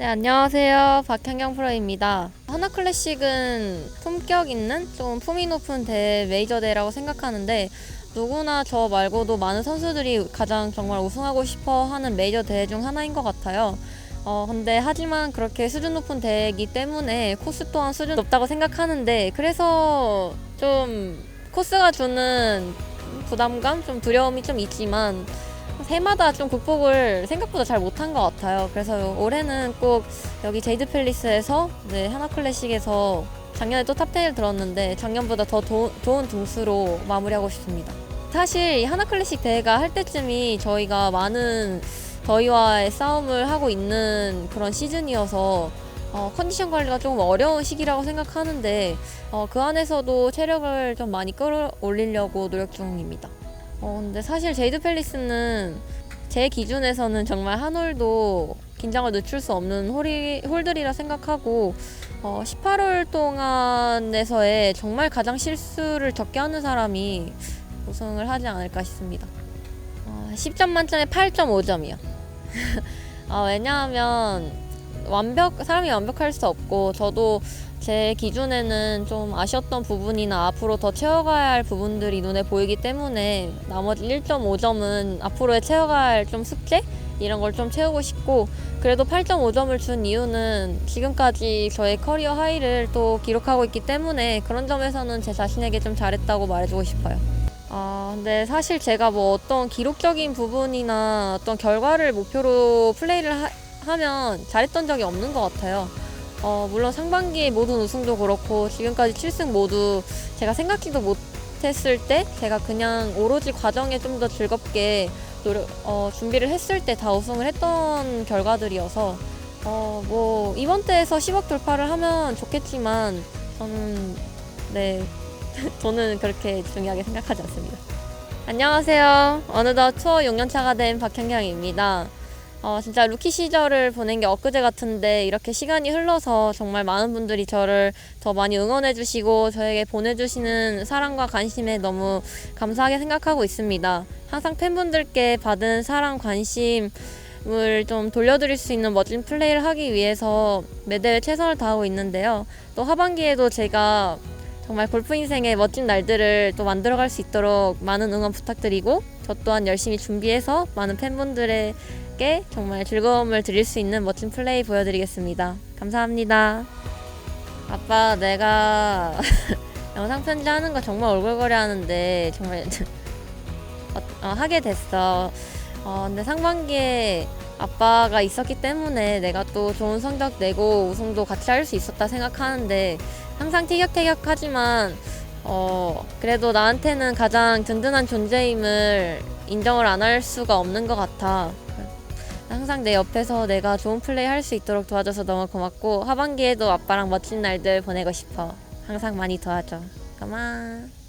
네, 안녕하세요. 박현경 프로입니다. 하나 클래식은 품격 있는 좀 품위 높은 대 메이저 대회라고 생각하는데 누구나 저 말고도 많은 선수들이 가장 정말 우승하고 싶어 하는 메이저 대회 중 하나인 것 같아요. 어, 근데 하지만 그렇게 수준 높은 대회이기 때문에 코스 또한 수준 높다고 생각하는데 그래서 좀 코스가 주는 부담감, 좀 두려움이 좀 있지만 해마다 좀 극복을 생각보다 잘 못한 것 같아요. 그래서 올해는 꼭 여기 제이드 팰리스에서 네, 하나 클래식에서 작년에 또 탑10을 들었는데 작년보다 더 도- 좋은 등수로 마무리하고 싶습니다. 사실 이 하나 클래식 대회가 할 때쯤이 저희가 많은 더위와의 싸움을 하고 있는 그런 시즌이어서 어, 컨디션 관리가 조금 어려운 시기라고 생각하는데 어, 그 안에서도 체력을 좀 많이 끌어올리려고 노력 중입니다. 어, 근데 사실 제이드 팰리스는 제 기준에서는 정말 한 홀도 긴장을 늦출 수 없는 홀이, 홀들이라 생각하고 어, 18홀 동안에서의 정말 가장 실수를 적게 하는 사람이 우승을 하지 않을까 싶습니다. 어, 10점 만점에 8.5점이요. 어, 왜냐하면 완벽 사람이 완벽할 수 없고 저도 제 기준에는 좀 아쉬웠던 부분이나 앞으로 더 채워가야 할 부분들이 눈에 보이기 때문에 나머지 1.5점은 앞으로의 채워가야 할 좀 숙제 이런 걸 좀 채우고 싶고 그래도 8.5점을 준 이유는 지금까지 저의 커리어 하이를 또 기록하고 있기 때문에 그런 점에서는 제 자신에게 좀 잘했다고 말해주고 싶어요. 아, 근데 사실 제가 뭐 어떤 기록적인 부분이나 어떤 결과를 목표로 플레이를 하, 하면 잘했던 적이 없는 것 같아요. 어, 물론 상반기 모든 우승도 그렇고 지금까지 7승 모두 제가 생각지도 못했을 때 제가 그냥 오로지 과정에 좀 더 즐겁게 노력, 어, 준비를 했을 때 다 우승을 했던 결과들이어서 어, 뭐 이번 대에서 10억 돌파를 하면 좋겠지만 저는 네 저는 그렇게 중요하게 생각하지 않습니다. 안녕하세요. 어느덧 투어 6년차가 된 박현경입니다. 어, 진짜 루키 시절을 보낸 게 엊그제 같은데 이렇게 시간이 흘러서 정말 많은 분들이 저를 더 많이 응원해 주시고 저에게 보내주시는 사랑과 관심에 너무 감사하게 생각하고 있습니다. 항상 팬분들께 받은 사랑, 관심 을 좀 돌려드릴 수 있는 멋진 플레이를 하기 위해서 매대회 최선을 다하고 있는데요. 또 하반기에도 제가 정말 골프 인생의 멋진 날들을 또 만들어갈 수 있도록 많은 응원 부탁드리고 저 또한 열심히 준비해서 많은 팬분들 에게 정말 즐거움을 드릴 수 있는 멋진 플레이 보여드리겠습니다. 감사합니다. 아빠 내가 영상 편지 하는 거 정말 얼굴거려 하는데 정말 어, 어, 하게 됐어. 어, 근데 상반기에 아빠가 있었기 때문에 내가 또 좋은 성적 내고 우승도 같이 할 수 있었다 생각하는데 항상 티격태격하지만 어, 그래도 나한테는 가장 든든한 존재임을 인정을 안 할 수가 없는 것 같아. 항상 내 옆에서 내가 좋은 플레이 할 수 있도록 도와줘서 너무 고맙고 하반기에도 아빠랑 멋진 날들 보내고 싶어. 항상 많이 도와줘. 고마워.